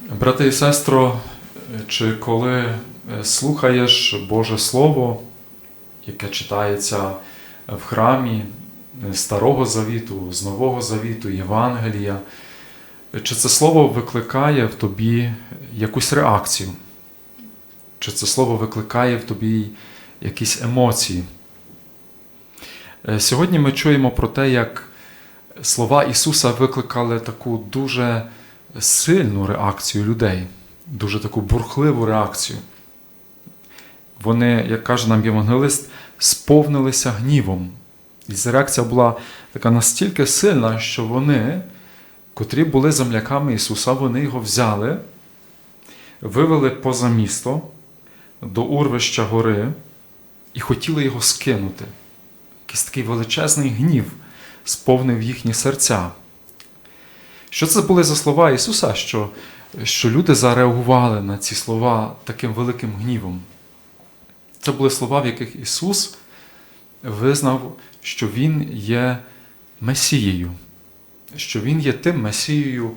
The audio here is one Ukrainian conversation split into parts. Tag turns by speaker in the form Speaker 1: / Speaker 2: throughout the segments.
Speaker 1: Брати і сестро, чи коли е, слухаєш Боже Слово, яке читається в храмі е, Старого Завіту, з Нового Завіту, Євангелія, чи це слово викликає в тобі якусь реакцію? Чи це слово викликає в тобі якісь емоції? Е, Сьогодні ми чуємо про те, як слова Ісуса викликали таку дуже сильну реакцію людей, дуже таку бурхливу реакцію. Вони, як каже нам євангелист, сповнилися гнівом. І ця реакція була така настільки сильна, що вони, котрі були земляками Ісуса, вони його взяли, вивели поза місто до урвища гори і хотіли його скинути. Якийсь такий величезний гнів сповнив їхні серця. Що це були за слова Ісуса, що, що люди зареагували на ці слова таким великим гнівом? Це були слова, в яких Ісус визнав, що Він є Месією, що Він є тим Месією,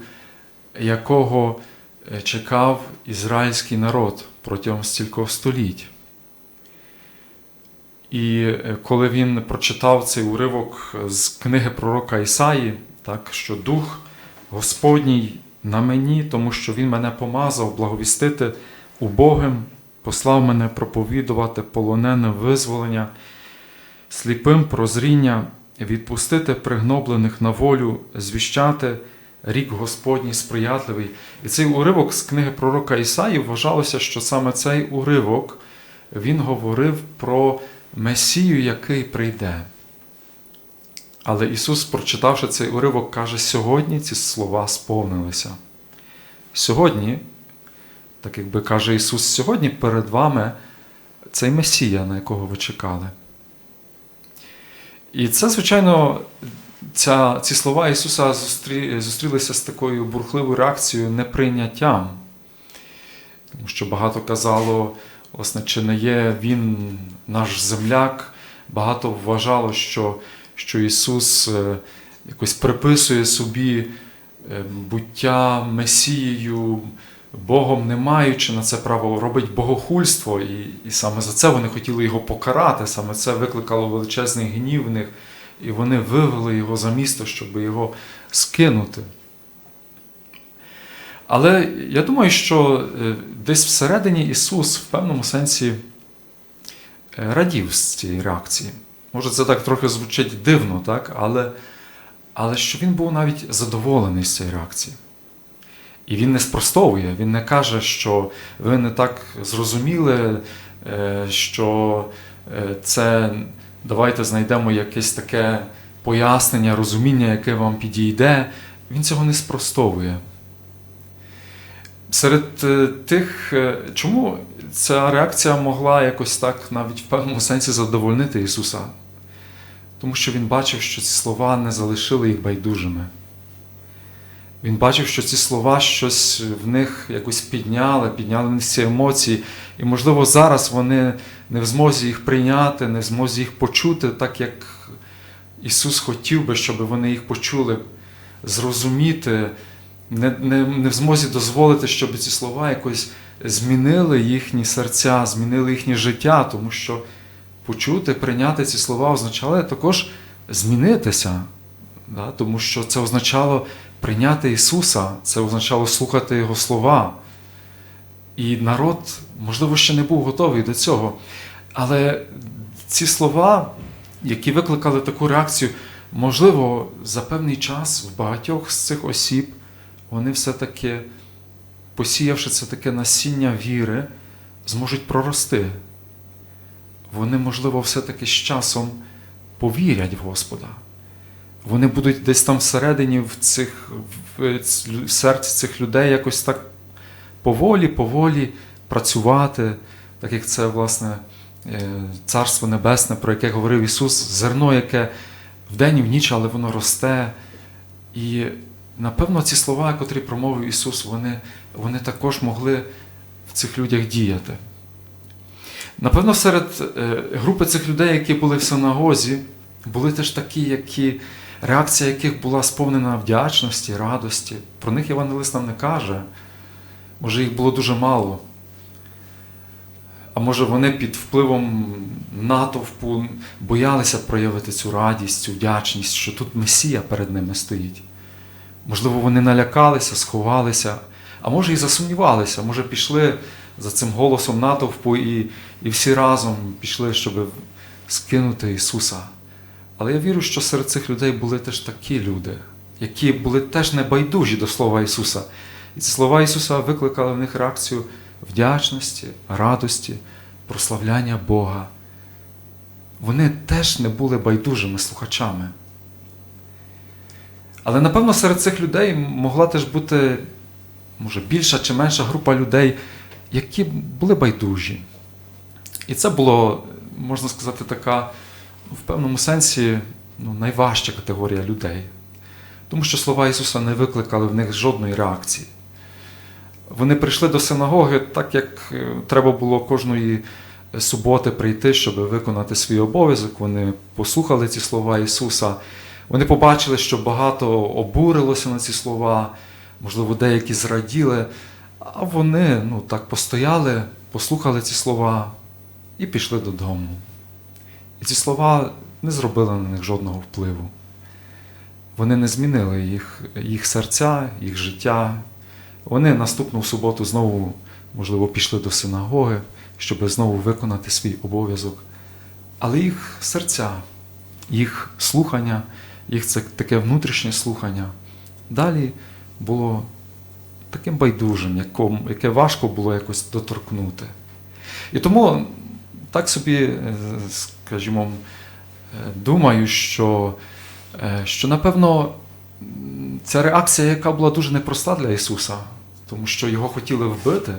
Speaker 1: якого чекав ізраїльський народ протягом стількох століть. І коли він прочитав цей уривок з книги пророка Ісаї, так, що Дух Господній на мені, тому що Він мене помазав благовістити убогим, послав мене проповідувати полоненим визволення, сліпим прозріння, відпустити пригноблених на волю, звіщати рік Господній сприятливий. І цей уривок з книги пророка Ісаї вважалося, що саме цей уривок він говорив про Месію, який прийде. Але Ісус, прочитавши цей уривок, каже, сьогодні ці слова сповнилися. Сьогодні, так якби каже Ісус, сьогодні перед вами цей Месія, на якого ви чекали. І це, звичайно, ця, ці слова Ісуса зустрі, зустрілися з такою бурхливою реакцією неприйняттям. Тому що багато казало, власне, чи не є Він наш земляк, багато вважало, що що Ісус якось приписує собі буття Месією, Богом не маючи на це право, робить богохульство, і і саме за це вони хотіли його покарати, саме це викликало величезний гнів в них, і вони вивели його за місто, щоб його скинути. Але я думаю, що десь всередині Ісус в певному сенсі радів з цієї реакції. Може, це так трохи звучить дивно, так? але але що він був навіть задоволений з цієї реакції. І він не спростовує, він не каже, що ви не так зрозуміли, що це давайте знайдемо якесь таке пояснення, розуміння, яке вам підійде. Він цього не спростовує. Серед тих, чому ця реакція могла якось так навіть в певному сенсі задовольнити Ісуса? Тому що Він бачив, що ці слова не залишили їх байдужими. Він бачив, що ці слова щось в них якось підняли, підняли в них ці емоції. І, можливо, зараз вони не в змозі їх прийняти, не в змозі їх почути, так як Ісус хотів би, щоб вони їх почули, зрозуміти, не, не, не в змозі дозволити, щоб ці слова якось змінили їхні серця, змінили їхнє життя, тому що почути, прийняти ці слова означало також змінитися, да? тому що це означало прийняти Ісуса, це означало слухати Його слова. І народ, можливо, ще не був готовий до цього. Але ці слова, які викликали таку реакцію, можливо, за певний час в багатьох з цих осіб, вони все-таки, посіявши це таке насіння віри, зможуть прорости вони, можливо, все-таки з часом повірять в Господа. Вони будуть десь там всередині в цих, в серці цих людей якось так поволі, поволі працювати, так як це, власне, Царство Небесне, про яке говорив Ісус, зерно, яке вдень і в ніч, але воно росте. І, напевно, ці слова, котрі промовив Ісус, вони, вони також могли в цих людях діяти. Напевно, серед групи цих людей, які були в синагозі, були теж такі, які, реакція яких була сповнена вдячності, радості. Про них Євангелист нам не каже. Може, їх було дуже мало. А може, вони під впливом натовпу боялися проявити цю радість, цю вдячність, що тут Месія перед ними стоїть. Можливо, вони налякалися, сховалися, а може і засумнівалися, може, пішли за цим голосом натовпу і, і всі разом пішли, щоб скинути Ісуса. Але я вірю, що серед цих людей були теж такі люди, які були теж небайдужі до Слова Ісуса. І ці слова Ісуса викликали в них реакцію вдячності, радості, прославляння Бога. Вони теж не були байдужими слухачами. Але напевно серед цих людей могла теж бути, може, більша чи менша група людей, які були байдужі. І це було, можна сказати, така в певному сенсі ну, найважча категорія людей. Тому що слова Ісуса не викликали в них жодної реакції. Вони прийшли до синагоги так, як е, треба було кожної суботи прийти, щоб виконати свій обов'язок. Вони послухали ці слова Ісуса. Вони побачили, що багато обурилося на ці слова, можливо, деякі зраділи, а вони ну, так постояли, послухали ці слова і пішли додому. І ці слова не зробили на них жодного впливу. Вони не змінили їх, їх серця, їх життя. Вони наступну суботу знову, можливо, пішли до синагоги, щоб знову виконати свій обов'язок. Але їх серця, їх слухання, їх це таке внутрішнє слухання далі було таким байдужим, яке важко було якось доторкнути. І тому так собі, е, скажімо, е, думаю, що, е, що напевно ця реакція, яка була дуже непроста для Ісуса, тому що його хотіли вбити,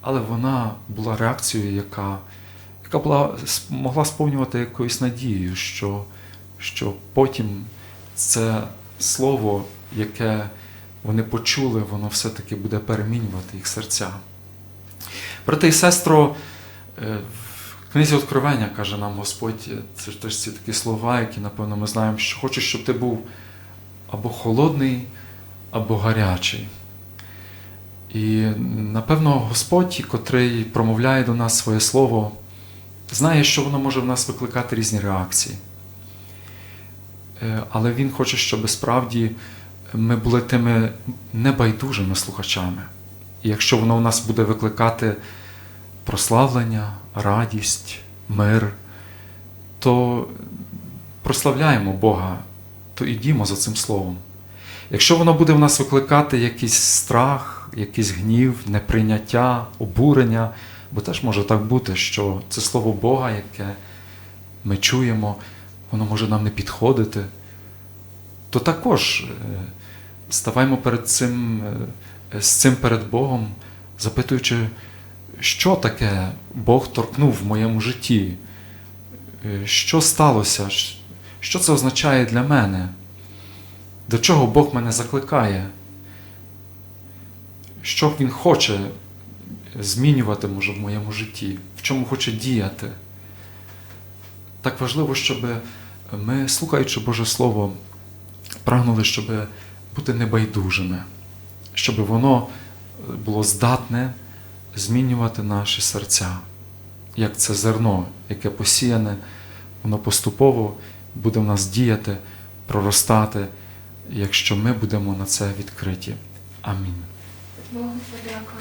Speaker 1: але вона була реакцією, яка, яка була, могла сповнювати якоюсь надією, що, що потім це слово, яке вони почули, воно все-таки буде перемінювати їх серця. Брати і сестро, е, в книзі Откровення каже нам Господь, це ж ці такі слова, які, напевно, ми знаємо, що хочу, щоб ти був або холодний, або гарячий. І напевно Господь, котрий промовляє до нас своє слово, знає, що воно може в нас викликати різні реакції. Е, Але Він хоче, щоб справді ми були тими небайдужими слухачами. І якщо воно в нас буде викликати прославлення, радість, мир, то прославляємо Бога, то ідімо за цим словом. Якщо воно буде в нас викликати якийсь страх, якийсь гнів, неприйняття, обурення, бо теж може так бути, що це слово Бога, яке ми чуємо, воно може нам не підходити, то також е, ставаймо перед цим, е, з цим перед Богом, запитуючи, що таке Бог торкнув в моєму житті, Е, що сталося, що це означає для мене, до чого Бог мене закликає, що Він хоче змінювати може в моєму житті, в чому хоче діяти. Так важливо, щоб ми, слухаючи Боже Слово, прагнули, щоб бути небайдужими, щоб воно було здатне змінювати наші серця, як це зерно, яке посіяне, воно поступово буде в нас діяти, проростати, якщо ми будемо на це відкриті. Амінь.
Speaker 2: Богу подякуємо.